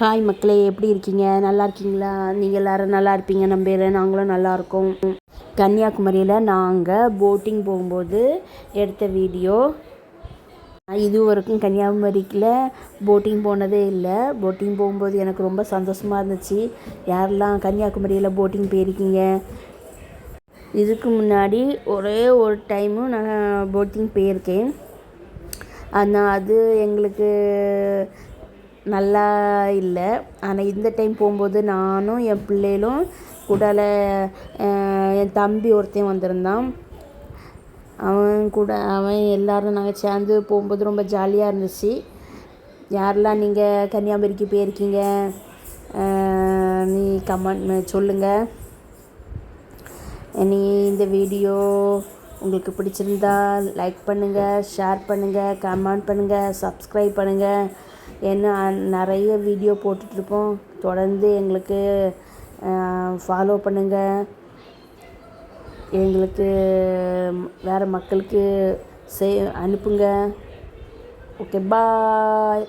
Hi மக்களே எப்படி இருக்கீங்க? நல்லா இருக்கீங்களா? நீங்கள் எல்லோரும் நல்லா இருப்பீங்க நம்புகிறேன் நாங்களும் நல்லா இருக்கோம். கன்னியாகுமரியில் நாங்கள் போட்டிங் போகும்போது எடுத்த வீடியோ இது வரைக்கும் கன்னியாகுமரிக்கில் போட்டிங் போனதே இல்லை. போட்டிங் போகும்போது எனக்கு ரொம்ப சந்தோஷமாக இருந்துச்சு. யாரெல்லாம் கன்னியாகுமரியில் போட்டிங் போயிருக்கீங்க? இதுக்கு முன்னாடி ஒரே ஒரு டைமும் நான் போட்டிங் போயிருக்கேன். ஆனால் அது எங்களுக்கு நல்லா இல்லை. ஆனால் இந்த டைம் போகும்போது நானும் என் பிள்ளைகளும் கூடால என் தம்பி ஒருத்தன் வந்திருந்தான். அவன் கூட அவன் எல்லோரும் நாங்கள் சேர்ந்து போகும்போது ரொம்ப ஜாலியாக இருந்துச்சு. யாரெல்லாம் நீங்கள் கன்னியாகுமரிக்கு போயிருக்கீங்க? நீ கமெண்ட் சொல்லுங்கள் நீ இந்த வீடியோ உங்களுக்கு பிடிச்சிருந்தா லைக் பண்ணுங்கள் ஷேர் பண்ணுங்கள் கமெண்ட் பண்ணுங்கள் சப்ஸ்கிரைப் பண்ணுங்கள் ஏன்னா நிறைய வீடியோ போட்டுட்ருப்போம் தொடர்ந்து எங்களுக்கு ஃபாலோ பண்ணுங்கள் எங்களுக்கு வேறு மக்களுக்கு செய் அனுப்புங்க. Okay bye